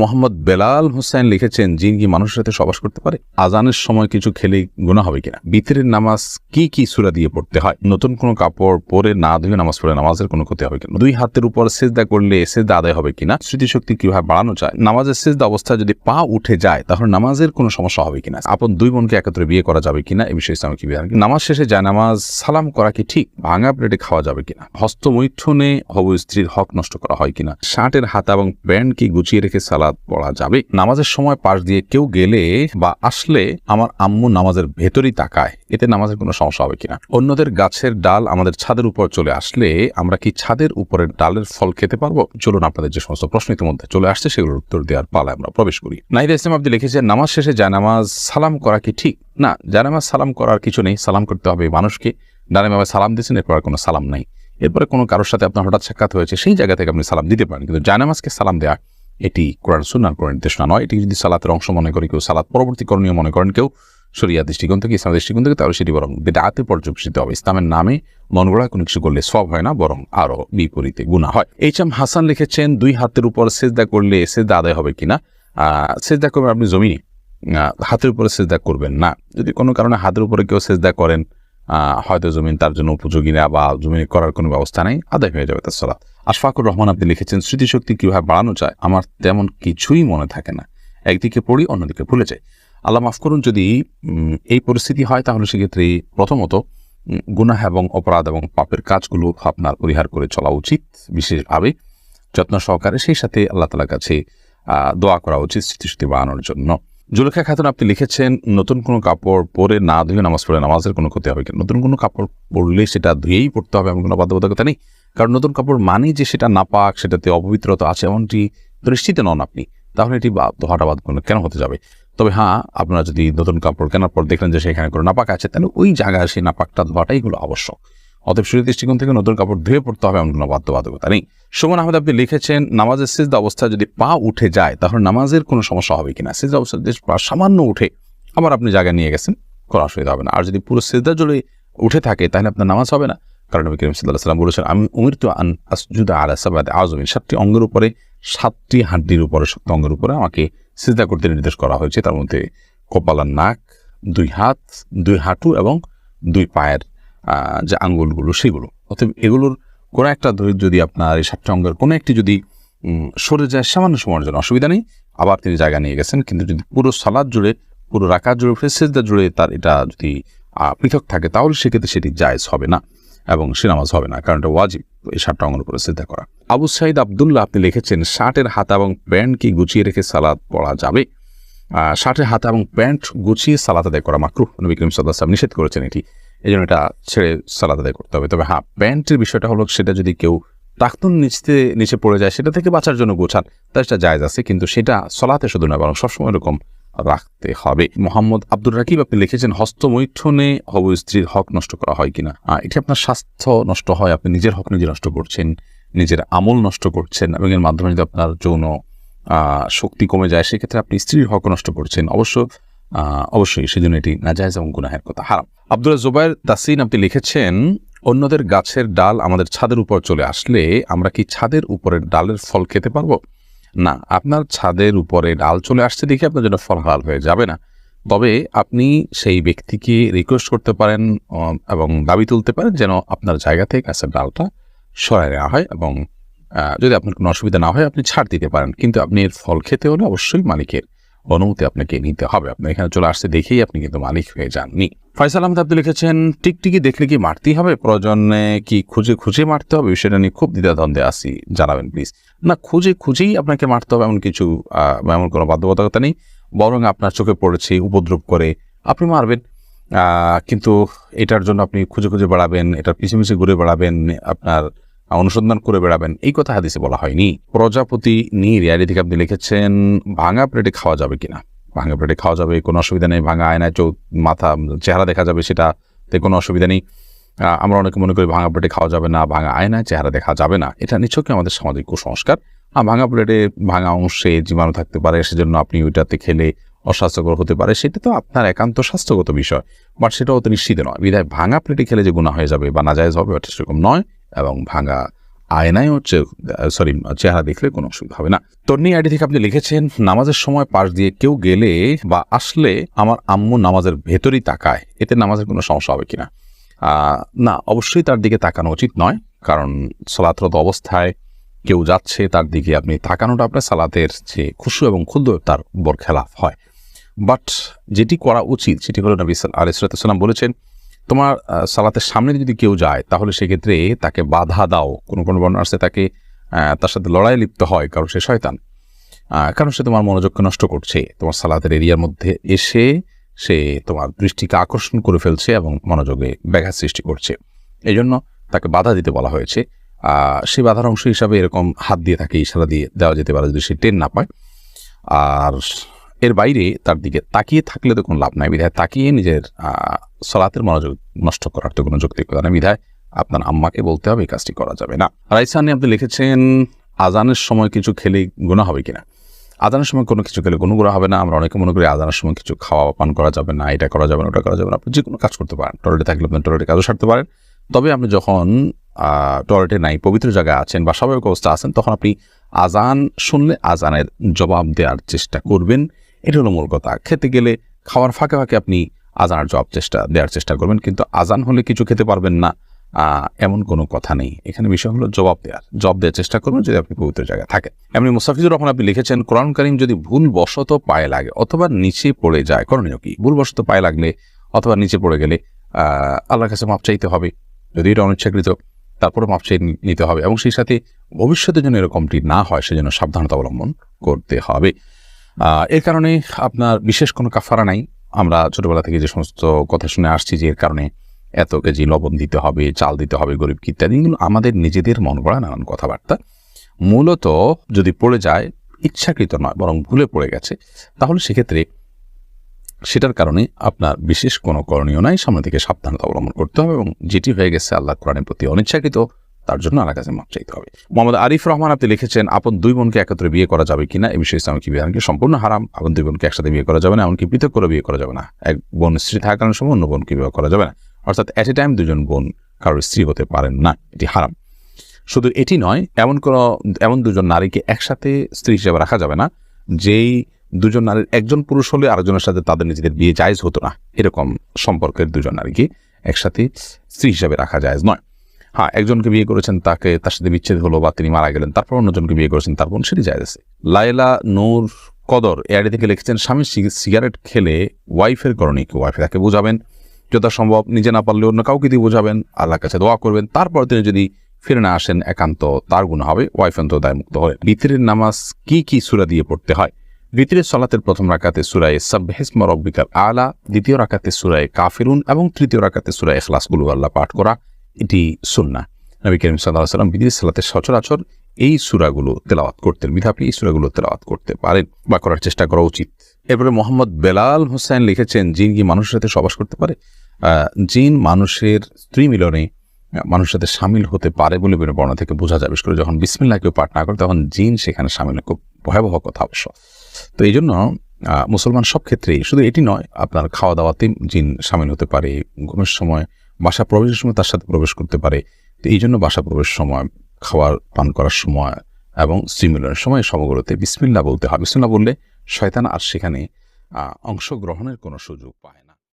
মোহাম্মদ বেলাল হোসেন লিখেছেন, জিন কি মানুষের সাথে সবাস করতে পারে? আজানের সময় কিছু খেলে গুণা হবে কিনা? বিতরের নামাজ কি কি সুরা দিয়ে পড়তে হয়? নতুন কোনো কাপড় পরে না ধুয়ে নামাজ পড়ে নামাজের কোনো ক্ষতি হবে কিনা? দুই হাতের উপর সেজদা করলে সেজদা আদায় হবে কিনা? স্মৃতিশক্তি কীভাবে বাড়ানো যায়? নামাজের সেজদা অবস্থায় যদি পা উঠে যায়, তাহলে নামাজের কোনো সমস্যা হবে কিনা? আপন দুই বোনকে একত্রে বিয়ে করা যাবে কিনা? এই বিষয়ে ইসলাম কি বিধান নামাজ শেষে যায় নামাজ সালাম করা কি ঠিক? ভাঙা প্লেটে খাওয়া যাবে কিনা? হস্তমৈথুনে হব স্ত্রীর হক নষ্ট করা হয় কিনা? শার্টের হাতা এবং প্যান্ট কি গুছিয়ে রেখে সালাদ পড়া যাবে। নামাজের সময় পাশ দিয়ে কেউ গেলে বা আসলে আমার আম্মু নামাজের ভেতরই তাকায়, এতে নামাজের কোনো সমস্যা হবে কিনা? অন্যদের গাছের ডাল আমাদের ছাদের উপর চলে আসলে আমরা কি ছাদের উপরের ডালের ফল খেতে পারব? চলুন আপনাদের যে সমস্ত প্রশ্ন ইতিমধ্যে চলে আসছে, সেগুলোর উত্তর দেওয়ার পালায় আমরা প্রবেশ করি। নাহিদ ইসলাম আপনি লিখেছেন, নামাজ শেষে জানামাজ সালাম করা কি ঠিক? না, জানামাজ সালাম করার কিছু নেই, সালাম করতে হবে মানুষকে। ডানামাবে সালাম দিয়েছেন, এরপর কোনো সালাম নাই। এরপরে কোনো কারোর সাথে আপনার হঠাৎ সাক্ষাৎ হয়েছে, সেই জায়গা থেকে আপনি সালাম দিতে পারেন, কিন্তু জানামাজকে সালাম দেওয়া এটি কোরআন সুন্নার কোরআন নির্দেশনা নয়। এটি যদি সালাতের অংশ মনে করে কেউ, সালাত পরবর্তী করণীয় মনে করেন কেউ শরিয়া দৃষ্টিকোণ থেকে, ইসলামের দৃষ্টিকোণ থেকে, তাহলে সেটি বরং বেদাতে পর্যবেসিত হবে। ইসলামের নামে মন গড়া কোনো কিছু করলে সব হয় না, বরং আরও বিপরীতে গুণা হয়। এইচ এম হাসান লিখেছেন, দুই হাতের উপর সেজদা করলে সেজদা আদায় হবে কিনা? সেজদা করবেন আপনি জমিনে। হাতের উপরে সেজদা করবেন না। যদি কোনো কারণে হাতের উপরে কেউ সেজদা করেন হয়তো জমিন তার জন্য উপযোগী না বা জমিন করার কোনো ব্যবস্থা নেই, আদায় হয়ে যাবে তার সালাত। আশফাকুর রহমান আপনি লিখেছেন, স্মৃতিশক্তি কীভাবে বাড়ানো যায়, আমার তেমন কিছুই মনে থাকে না। একদিকে পড়ি, অন্যদিকে ভুলে যাই। আল্লাহ মাফ করুন, যদি এই পরিস্থিতি হয়, তাহলে সেক্ষেত্রে প্রথমত গুনাহ এবং অপরাধ এবং পাপের কাজগুলো আপনার পরিহার করে চলা উচিত বিশেষভাবে। যত্ন সহকারে সেই সাথে আল্লাহ তালার কাছে দোয়া করা উচিত স্মৃতিশক্তি বাড়ানোর জন্য। জুলেখা খাতুন, আপনি লিখেছেন, নতুন কোনো কাপড় পরে না ধুয়ে নামাজ পড়ে নামাজের কোনো ক্ষতি হবে কিনা? নতুন কোনো কাপড় পরলে সেটা ধুয়েই পড়তে হবে এমন কোনো বাধ্যবাধকতা নেই? কারণ নতুন কাপড় মানেই যে সেটা নাপাক সেটাতে অপবিত্রতা আছে এমনটি দৃষ্টিতে নন আপনি। তাহলে এটি বা- ধোয়াটা বাদ কেন হতে যাবে? তবে হ্যাঁ আপনারা যদি নতুন কাপড় কেনার পর দেখলেন যে সেখানে কোনো নাপাক আছে, তাহলে ওই জায়গায় সেই নাপাকটা ধোয়াটাই হলো আবশ্যক। অতএব শরীর দৃষ্টিকোণ থেকে নতুন কাপড় ধুয়ে পড়তে হবে এমন কোনো বাধ্যবাধকতা নেই। সুমন আহমেদ, আপনি লিখেছেন, নামাজের সিজদা অবস্থায় যদি পা উঠে যায়, তাহলে নামাজের কোনো সমস্যা হবে কিনা? সিজদা অবস্থায় যদি পা সামান্য উঠে, আবার আপনি জায়গায় নিয়ে গেছেন, কোনো অসুবিধা হবে না। আর যদি পুরো সিজদা জুড়ে উঠে থাকে, তাহলে আপনার নামাজ হবে না। কারণ নবী করিম সাল্লাহ সাল্লাম বলেছেন, আমি উমির তো আন আসজুদা আলা সাবাদ আজমিন সাতটি অঙ্গের উপরে, সাতটি হাড্ডির উপরে শক্ত অঙ্গের উপরে আমাকে সিজদা করতে নির্দেশ করা হয়েছে। তার মধ্যে কপালার নাক, দুই হাত, দুই হাঁটু এবং দুই পায়ের যে আঙ্গুলগুলো, সেগুলো। অতএব এগুলোর কোনো একটা ধরে যদি আপনার এই সাতটা অঙ্গের কোনো একটি যদি সরে যায়, সামান্য সময়ের জন্য অসুবিধা নেই। আবার তিনি জায়গা নিয়ে গেছেন, কিন্তু যদি পুরো সালাদ জুড়ে, পুরো রাকাত জুড়ে ফেসেজদা জুড়ে তার এটা যদি পৃথক থাকে, তাহলে সেক্ষেত্রে সেটি জায়জ হবে না এবং সে নামাজ হবে না, কারণ এটা ওয়াজিব এই সাতটা অঙ্গের উপরে সিদ্ধা করা। আবু সাইদ আবদুল্লাহ, আপনি লিখেছেন, শার্টের হাতা এবং প্যান্ট কি গুছিয়ে রেখে সালাদ পড়া যাবে? শার্টের হাতা এবং প্যান্ট গুছিয়ে সালাদ আদায় করা মাকরু নবী করিম সাল্লাহ সাল্লাম নিষেধ করেছেন এটি। এই জন্য এটা ছেড়ে সালাদ আদায় করতে হবে। তবে হ্যাঁ প্যান্টের বিষয়টা হলো সেটা যদি কেউ টাকতুন নিচতে, নিচে পড়ে যায়, সেটা থেকে বাঁচার জন্য গোছান তাহলে সেটা জায়জ আছে, কিন্তু সেটা সলাতে শুধু নয়, বরং সবসময় এরকম রাখতে হবে। মোহাম্মদ আব্দুর রাকিব, আপনি লিখেছেন, হস্তমৈথুনে হব স্ত্রীর হক নষ্ট করা হয় কিনা? এটি আপনার স্বাস্থ্য নষ্ট হয়, আপনি নিজের হক নিজে নষ্ট করছেন, নিজের আমল নষ্ট করছেন, এবং এর মাধ্যমে যদি আপনার যৌন শক্তি কমে যায়, সেক্ষেত্রে আপনি স্ত্রীর হক নষ্ট করছেন। অবশ্য অবশ্যই, সেজন্য এটি নাজায়জ এবং গুনাহের কথা। হারাম। আব্দুল জোবায়ের তাসিন আপনি লিখেছেন, অন্যদের গাছের ডাল আমাদের ছাদের উপর চলে আসলে আমরা কি ছাদের উপরের ডালের ফল খেতে পারব? না, আপনার ছাদের উপরে ডাল চলে আসছে দেখে আপনার জন্য ফল হাল হয়ে যাবে না। তবে আপনি সেই ব্যক্তিকে রিকোয়েস্ট করতে পারেন এবং দাবি তুলতে পারেন যেন আপনার জায়গা থেকে গাছের ডালটা সরাই নেওয়া হয় এবং যদি আপনার কোনো অসুবিধা না হয় আপনি ছাড় দিতে পারেন। কিন্তু আপনি এর ফল খেতে হলে অবশ্যই মালিকের অনুমতি আপনাকে নিতে হবে। আপনি এখানে চলে আসতে দেখেই আপনি কিন্তু মালিক হয়ে যাননি। ফয়সাল আহমেদ, আপনি লিখেছেন, টিকটিকি দেখলে কি মারতেই হবে? প্রয়োজনে কি খুঁজে খুঁজে মারতে হবে? বিষয়টা নিয়ে খুব দ্বিধাদ্বন্দ্বে আসি জানাবেন প্লিজ না, খুঁজে খুঁজেই আপনাকে মারতে হবে এমন কিছু এমন কোনো বাধ্যবাধকতা নেই। বরং আপনার চোখে পড়েছে, উপদ্রব করে আপনি মারবেন। কিন্তু এটার জন্য আপনি খুঁজে খুঁজে বেড়াবেন, এটার পিছিয়ে পিছিয়ে ঘুরে বেড়াবেন, আপনার অনুসন্ধান করে বেড়াবেন। এই কথা হাদিসে বলা হয়নি। প্রজাপতি রিয়ালি থেকে আপনি লিখেছেন, ভাঙা প্লেটে খাওয়া যাবে কিনা? ভাঙা প্লেটে খাওয়া যাবে, কোনো অসুবিধা নেই। ভাঙা আয়নায় চৌ মাথা, চেহারা দেখা যাবে সেটাতে কোনো অসুবিধা নেই। আমরা অনেকে মনে করি ভাঙা প্লেটে খাওয়া যাবে না, ভাঙা আয়নায় চেহারা দেখা যাবে না। এটা নিছকই আমাদের সামাজিক কুসংস্কার। আর ভাঙা প্লেটে ভাঙা অংশে জীবাণু থাকতে পারে, সেজন্য আপনি ওইটাতে খেলে অস্বাস্থ্যকর হতে পারে। সেটা তো আপনার একান্ত স্বাস্থ্যগত বিষয়, বাট সেটাও তো নিশ্চিত নয়। বিধায় ভাঙা প্লেটে খেলে যে গুণা হয়ে যাবে বা নাজায়জ হবে সেরকম নয়। এবং ভাঙা আয়নায় হচ্ছে সরি চেহারা দেখলে কোনো অসুবিধা হবে না। তন্নি আইডি থেকে আপনি লিখেছেন, নামাজের সময় পাশ দিয়ে কেউ গেলে বা আসলে আমার আম্মু নামাজের ভেতরই তাকায়। এতে নামাজের কোনো সমস্যা হবে কিনা? না, অবশ্যই তার দিকে তাকানো উচিত নয়, কারণ সলাতরত অবস্থায় কেউ যাচ্ছে, তার দিকে আপনি তাকানোটা আপনার সালাতের যে খুশু এবং ক্ষুদ্র তার বর খেলাফ হয়। বাট যেটি করা উচিত, সেটি হলো নবী আলিসাল্লাম বলেছেন তোমার সালাতের সামনে যদি কেউ যায়, তাহলে সেক্ষেত্রে তাকে বাধা দাও। কোনো কোনো বর্ণ আসছে তাকে তার সাথে লড়াই লিপ্ত হয়, কারণ সে শয়তান। কারণ সে তোমার মনোযোগকে নষ্ট করছে। তোমার সালাতের এরিয়ার মধ্যে এসে সে তোমার দৃষ্টিকে আকর্ষণ করে ফেলছে এবং মনোযোগে ব্যাঘাত সৃষ্টি করছে। এই জন্য তাকে বাধা দিতে বলা হয়েছে। সেই বাধার অংশ হিসাবে এরকম হাত দিয়ে তাকে ইশারা দিয়ে দেওয়া যেতে পারে যদি সে টেন না পায়। আর এর বাইরে তার দিকে তাকিয়ে থাকলে তো কোনো লাভ নাই, বিধায় তাকিয়ে নিজের সলাতের মনোযোগ নষ্ট করার তো কোনো যৌক্তিকতা নেই, বিধায় আপনার আম্মাকে বলতে হবে এই কাজটি করা যাবে না। রাইসানি, আপনি লিখেছেন, আজানের সময় কিছু খেলে গুণা হবে কিনা? আজানের সময় কোনো কিছু খেলে কোনো হবে না, আমরা অনেকে মনে করি আজানের সময় কিছু খাওয়া পান করা যাবে না, এটা করা যাবে না, ওটা করা যাবে না, আপনি যে কোনো কাজ করতে পারেন টয়লেটে থাকলে আপনি টয়লেটে কাজও সারতে পারেন, তবে আপনি যখন টয়লেটে নাই, পবিত্র জায়গায় আছেন বা স্বাভাবিক অবস্থা আছেন, তখন আপনি আজান শুনলে আজানের জবাব দেওয়ার চেষ্টা করবেন এটা হলো মূল কথা। খেতে গেলে খাওয়ার ফাঁকে ফাঁকে আপনি আজানের জবাব চেষ্টা, দেওয়ার চেষ্টা করবেন, কিন্তু আজান হলে কিছু খেতে পারবেন না। এমন কোনো কথা নেই। এখানে বিষয় হলো জবাব দেওয়ার। জবাব দেওয়ার চেষ্টা করবেন যদি আপনি পবিত্র জায়গায় থাকেন। এমনি মুসাফিজুর রহমান আপনি লিখেছেন, কোরআন কারিম যদি ভুল বশত পায়ে লাগে, অথবা নিচে পড়ে যায়, করণীয় কি? ভুল বশত পায়ে লাগলে অথবা নিচে পড়ে গেলে আল্লাহর কাছে মাপ চাইতে হবে। যদি এটা অনিচ্ছাকৃত তারপরে মাপ চাই নিতে হবে। এবং সেই সাথে ভবিষ্যতে যেন এরকমটি না হয়, সেজন্য সাবধানতা অবলম্বন করতে হবে। এর কারণে আপনার বিশেষ কোনো কাফারা নাই। আমরা ছোটবেলা থেকে যে সমস্ত কথা শুনে আসছি যে এর কারণে এত কেজি লবণ দিতে হবে, চাল দিতে হবে, গরিব ইত্যাদি। এগুলো আমাদের নিজেদের মন গড়া নানান কথাবার্তা। মূলত যদি পড়ে যায়, ইচ্ছাকৃত নয়, বরং ভুলে পড়ে গেছে, তাহলে সেক্ষেত্রে সেটার কারণে আপনার বিশেষ কোনো করণীয় নাই। সামনে থেকে সাবধানতা অবলম্বন করতে হবে এবং যেটি হয়ে গেছে আল্লাহ কোরআনের প্রতি অনিচ্ছাকৃত তার জন্য আল্লাহ কাছে মাপ চাইতে হবে। মোহাম্মদ আরিফ রহমান, আপনি লিখেছেন, আপন দুই বোনকে একত্রে বিয়ে করা যাবে কিনা? এই বিষয়ে ইসলামিক বিধানকে সম্পূর্ণ হারাম। আপন দুই বোনকে একসাথে বিয়ে করা যাবে না, এমনকি পৃথক করে বিয়ে করা যাবে না। এক বোন স্ত্রী থাকার কারণে সময় অন্য বোনকে বিয়ে করা যাবে না। অর্থাৎ অ্যাট এ টাইম দুজন বোন কারোর স্ত্রী হতে পারেন না। এটি হারাম। শুধু এটি নয়, এমন কোনো, এমন দুজন নারীকে একসাথে স্ত্রী হিসেবে রাখা যাবে না, যেই দুজন নারীর একজন পুরুষ হলে আরেকজনের সাথে তাদের নিজেদের বিয়ে জায়জ হতো না। এরকম সম্পর্কের দুজন নারীকে একসাথে স্ত্রী হিসাবে রাখা জায়জ নয়। হ্যাঁ একজনকে বিয়ে করেছেন, তাকে তার সাথে বিচ্ছেদ হলো বা তিনি মারা গেলেন, তারপর অন্যজনকে বিয়ে করেছেন তারপর সেটি জায়জ আছে। লাইলা নূর কদর এআডি থেকে লিখেছেন, স্বামী সিগারেট খেলে ওয়াইফের করণে কি? ওয়াইফে তাকে বোঝাবেন, যথাসম্ভব নিজে না পারলে অন্য কাউকে দিয়ে বোঝাবেন, আল্লাহর কাছে দোয়া করবেন, তারপর তিনি যদি ফিরে না আসেন, একান্ত তার গুণ হবে, ওয়াইফ অন্ত দায়মুক্ত হবে বিতিরের নামাজ কি কি সুরা দিয়ে পড়তে হয়? বিতিরের সলাতের প্রথম রাকাতে সুরায় সাবহেসম রব্বিকার আলা, দ্বিতীয় রাকাতে সুরায় কাফিরুন এবং তৃতীয় রাকাতে সুরায় এখলাসগুলো আল্লাহ পাঠ করা। এটি সুন্না। নবী করিম সাল্লাহ সাল্লাম বিদির সালাতে সচরাচর এই সুরাগুলো তেলাওয়াত করতেন। বিধা আপনি এই সুরাগুলো তেলাওয়াত করতে পারেন বা করার চেষ্টা করা উচিত। এরপরে মোহাম্মদ বেলাল হোসেন লিখেছেন, জিন কি মানুষের সাথে সবাস করতে পারে? জিন মানুষের স্ত্রী মিলনে মানুষের সাথে সামিল হতে পারে বলে বিভিন্ন বর্ণনা থেকে বোঝা যায়। বিশেষ করে যখন বিসমিল্লাহ কেউ পাঠ না করে, তখন জিন সেখানে সামিল খুব ভয়াবহ কথা অবশ্য। তো এই জন্য মুসলমান সব ক্ষেত্রেই, শুধু এটি নয়, আপনার খাওয়া দাওয়াতে জিন সামিল হতে পারে। ঘুমের সময় বাসা প্রবেশের সময় তার সাথে প্রবেশ করতে পারে। তো এই জন্য বাসা প্রবেশের সময়, খাওয়ার, পান করার সময় এবং স্টিমুলের সময় সমগ্রতে বিসমিল্লা বলতে হয়। বিসমিল্লা বললে শয়তান আর সেখানে অংশগ্রহণের কোনো সুযোগ পায়